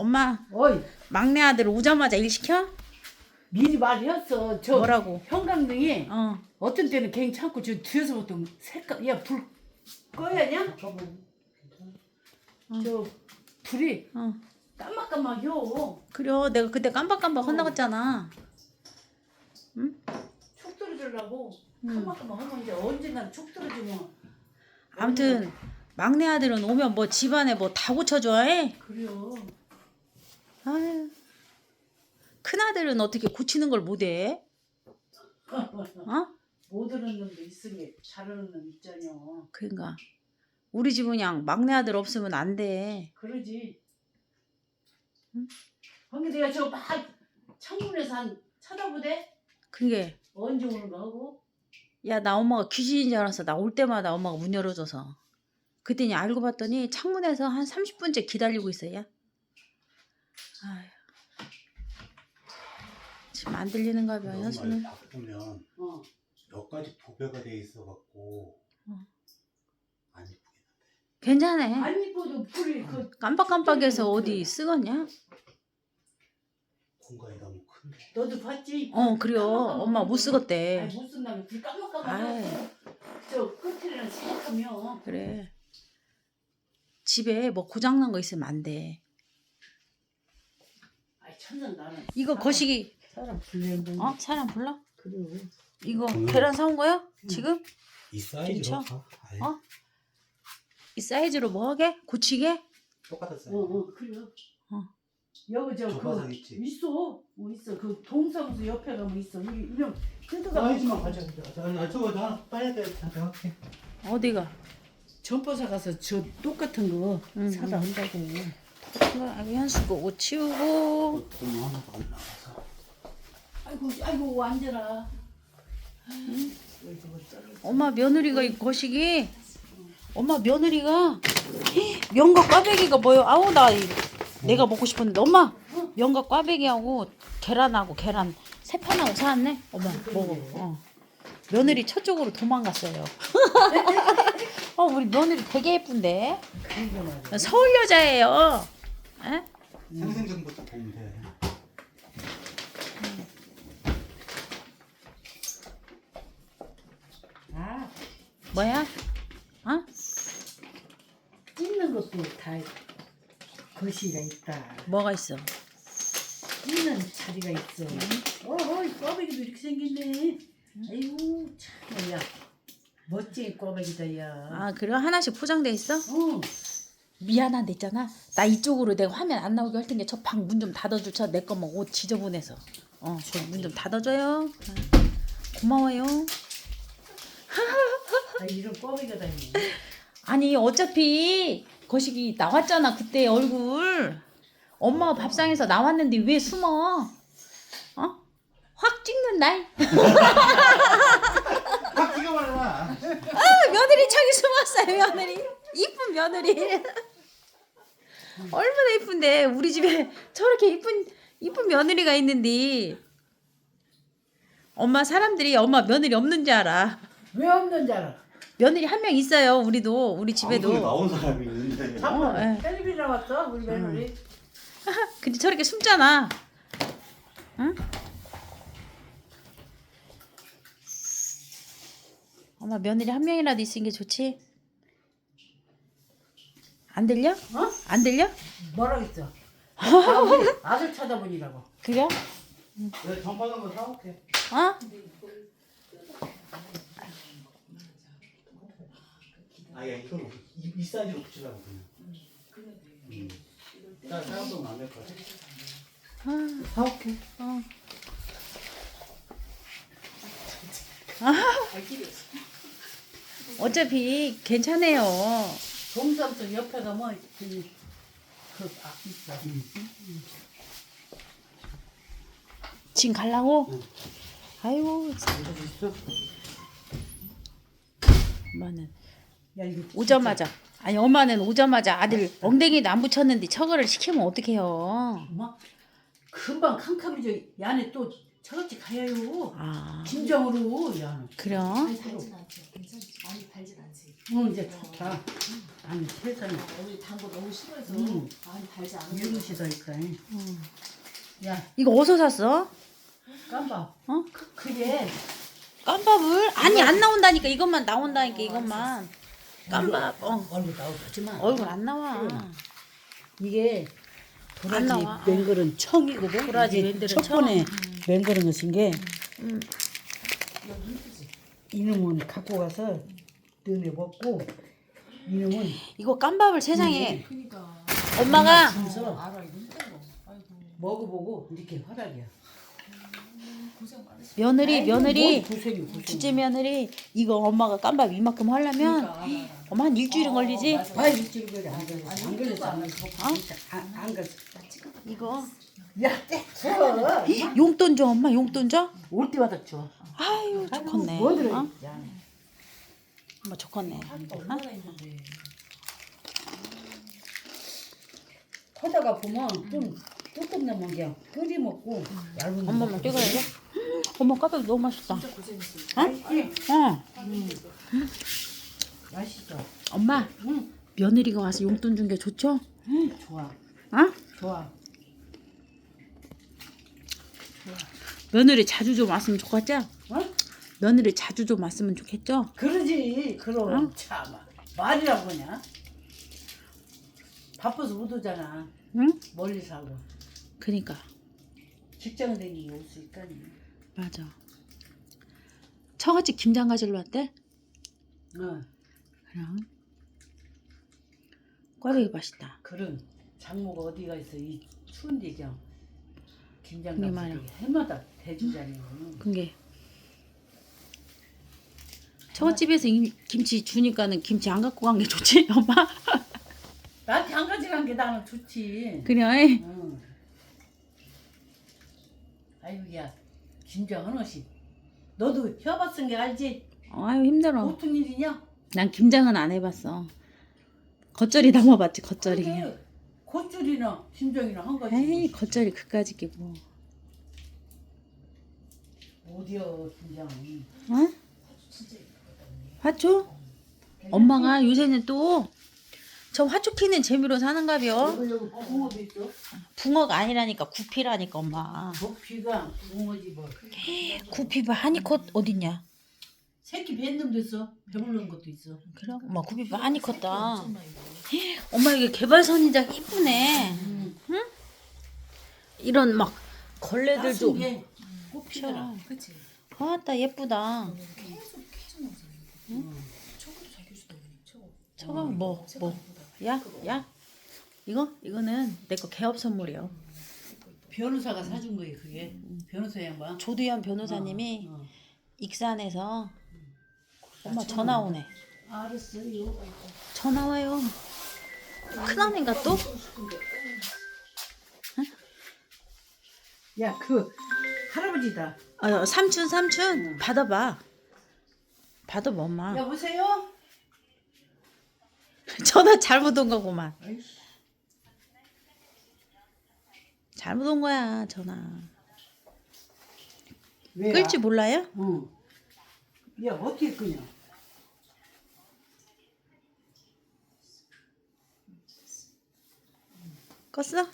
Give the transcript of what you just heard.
엄마 어이 막내 아들 오자마자 일 시켜? 미리 말했어. 저 뭐라고? 형광등이 어. 어떤 때는 괜찮고 저 뒤에서부터 색깔 야불 꺼야냐? 저 불이 어. 깜빡깜빡요. 그래 내가 그때 깜빡깜빡 혼나갔잖아. 촉 떨어지려고 하면 이제 언젠가는 촉 떨어지면 아무튼 막내 아들은 오면 뭐 집안에 뭐 다 고쳐줘야 해. 그래요. 아유. 큰 아들은 어떻게 고치는 걸 못해? 어? 못 오는 놈도 있으니 잘하는 놈 있잖여. 그러니까 우리 집은 그냥 막내 아들 없으면 안 돼. 그러지. 응? 근데 내가 저거 막 창문에서 한 쳐다보대? 그게 언제 오는가 하고? 야 나 엄마가 귀신인 줄 알았어. 나 올 때마다 엄마가 문 열어줘서. 그랬더니 알고 봤더니 창문에서 한 30분째 기다리고 있어 야. 아휴. 지금 안 들리는가 봐 엄마 현수는. 바꾸면 어. 몇 가지 도배가 돼 있어 갖고 어. 안 이쁘게. 괜찮아. 안 이뻐도 불이 그 깜빡깜빡해서 어디 쓰겄냐? 공간이 너무 큰데. 너도 봤지? 어 그래요. 엄마 못 아니 쓰겄대. 못 쓴다며 불 깜빡깜빡. 저 끝에는 생각하면 그래. 집에 뭐 고장난 거 있으면 안 돼. 나는 이거 사람- 거시기 사람 불리는 어 사람 불러? 그래 이거 음. 계란 사온 거야? 지금? 이 사이즈로 괜찮아? 어? 이 사이즈로 뭐 하게? 고치게? 똑같았어요. 어어 그래 어. 여기 저그 조바상 있지. 있어 뭐 있어 그 동사무소 옆에 가면 있어 여기 이런 텐트가 사이즈만 가져가. 아 저거 나 빨리 돼. 할게. 어디가? 점퍼사 가서 저 똑같은 거 응, 사다 한다고 이거 아기 현수 거옷 치우고. 돈이 하나도 안 나와서. 아이고 아이고 앉아라. 엄마 며느리가 이 거시기? 엄마 며느리가? 면과 꽈배기가 뭐요? 아우 나 이- 내가 먹고 싶었는데. 엄마 면과 꽈배기하고 계란하고 계란 세 판하고 사왔네? 엄마 먹어. 어. 며느리 저쪽으로 도망갔어요. 어 우리 며느리 되게 예쁜데. 서울 여자예요 에? 생생정보도 보면 돼. 아 뭐야? 어? 찢는 것도 다 거시가 있다 뭐가 있어? 찢는 자리가 있어 어허 꽈배기도 이렇게 생겼네 아이고 참 야 멋진 꽈배기다 야 아 그래 하나씩 포장돼 있어? 어. 미안한데 있잖아. 나 이쪽으로 내가 화면 안 나오게 할 텐데 저 방 문 좀 닫아주자. 내 거만 옷 지저분해서. 어, 문 좀 닫아줘요. 고마워요. 아 이런 꽈배기가 다 있네 아니 어차피 거시기 나왔잖아 그때 얼굴. 엄마가 밥상에서 나왔는데 왜 숨어? 어? 확 찍는 날? 확 찍어버려라. 아, 며느리 저기 숨었어요 며느리. 이쁜 며느리. 얼마나 이쁜데 우리 집에 저렇게 이쁜 이쁜 며느리가 있는데 엄마 사람들이 엄마 며느리 없는 줄 알아. 왜 없는 줄 알아 며느리 한 명 있어요. 우리도 우리 방송에 집에도. 나온 사람이 있는데. 잠깐 예. 텔레비전 나왔어 우리 며느리 근데 저렇게 숨잖아. 응? 엄마 며느리 한 명이라도 게 좋지. 안 들려? 어? 안 들려? 뭐라고 했어 아들, 아들 찾아보니라고 그래? 내가 전파는 거 사올게. 어? 아야 이걸로 이, 이 사이즈로 붙이려고 그냥. 음. 나 사람도 마음에 걸어. 아, 사올게. 어. 어차피 괜찮아요. 동사무소 옆에 가면 그, 그 아, 있어 지금 갈라고? 응. 아이고? 엄마는 야 이거 오자마자 아니 엄마는 오자마자 아들 엉덩이도 안 붙였는데 저거를 시키면 어떡해요? 엄마 금방 캄캄해져 이 안에 또 차갑지 가요 아, 진정으로 야는 그럼 발진 않지. 괜찮지. 많이 발진 않지. 응 이제 좋다 아니 세상에 언니 단거 너무 싫어해서 음. 많이 달지 않은 거. 이러시다니까. 야 이거 어디서 샀어? 깜박. 어? 그게 깜밥을? 아니 안 나온다니까 이것만 나온다니까 이것만. 깜밥. 어. 얼굴 나오지만 얼굴 안 나와. 이게 도라지 나와. 맹글은 청이거든. 도라지 이게 맹글은 첫 청? 번에 맹글은 것인 게 음. 이놈은 갖고 가서 너네 먹고 이놈은 이거 깜밥을 세상에 그니까. 엄마가 주면서 알아 이거. 아이고 먹어보고 이렇게 화락이야. 고생 많으시. 며느리 며느리. 둘째 며느리 이거 엄마가 깜밥 이만큼 하려면 그러니까 알아 알아. 엄마 한 일주일은 걸리지. 맞아. 아 일주일 걸려 안 걸렸어. 아니, 안 걸렸어. 안안 걸렸어. 안- 안 걸렸어. 이거 야, 떼. 용돈 줘 엄마 용돈 줘? 올 때마다 줘. 아유 좋겠네. 뭐 들어? 어? 야, 엄마 좋겠네. 얼마나 있는데. 커다가 보면 좀 조금 남은 게 끓이 먹고 얇은 엄마만 찍어야 돼? 엄마 깜밥 너무 맛있다. 진짜 고생했어. 맛있지? 어. 맛있어. 엄마 응, 며느리가 와서 용돈 준 게 좋죠? 응, 좋아, 어? 좋아. 며느리 자주 좀 왔으면 좋겠죠? 어? 며느리 자주 좀 왔으면 좋겠죠? 그러지. 그럼 어? 참 말이라고 하냐? 바빠서 못 오잖아. 응? 멀리 살고 그니까 직장 다니고 올수 있다니. 맞아. 처갓집 김장 가지러 왔대? 어, 그럼 꽈배기 맛있다. 그런 장모가 어디가 있어 이 추운 데경 김장 그게 가서 말이야. 해마다 대주잖아요. 그게 처갓집에서 임- 김치 주니까는 김치 안 갖고 간 게 좋지 엄마? 나한테 한 가지란 게 나는 좋지. 그래 응. 아이고 야 김장 하나씩. 너도 협업 쓴게 알지? 아유 힘들어. 보통 일이냐? 난 김장은 안 해봤어. 겉절이 담아봤지 겉절이. 그게 콧줄이나 심장이나 한 가지. 에이 겉절이 그까짓 게 뭐. 어디야 김장. 어? 화초? 엄마가 요새는 또 저 화초 키는 재미로 사는가벼. 여기 여기 붕어도 있어. 붕어가 아니라니까 구피라니까 엄마. 도피가 붕어지 뭐. 구피가 한이컷 어딨냐? 새끼 뱃놈 됐어. 배불른 것도 있어. 그래? 엄마 구피 많이 컸다. 엄마 이게 개발선이자 이쁘네. 응. 이런 막 걸레들도. 꽃피더라. 그치. 아따 예쁘다. 계속 계속 나오잖아. 초고도 잘 교주다 언니. 초고. 저거 뭐 뭐. 야, 야. 이거 이거는 내 거 개업 선물이요. 변호사가 사준 거예요 그게. 변호사 양반. 조두현 변호사님이 어. 익산에서 엄마 전화 오네. 알았어요. 전화 와요. 큰언니가 또? 야 그 할아버지다. 아, 삼촌 삼촌 받아봐. 받아봐 엄마. 여보세요? 전화 잘못 온 거구만. 잘못 온 거야 전화. 왜? 끌지 몰라요? 응. 야 어떻게 끄냐? 껐어?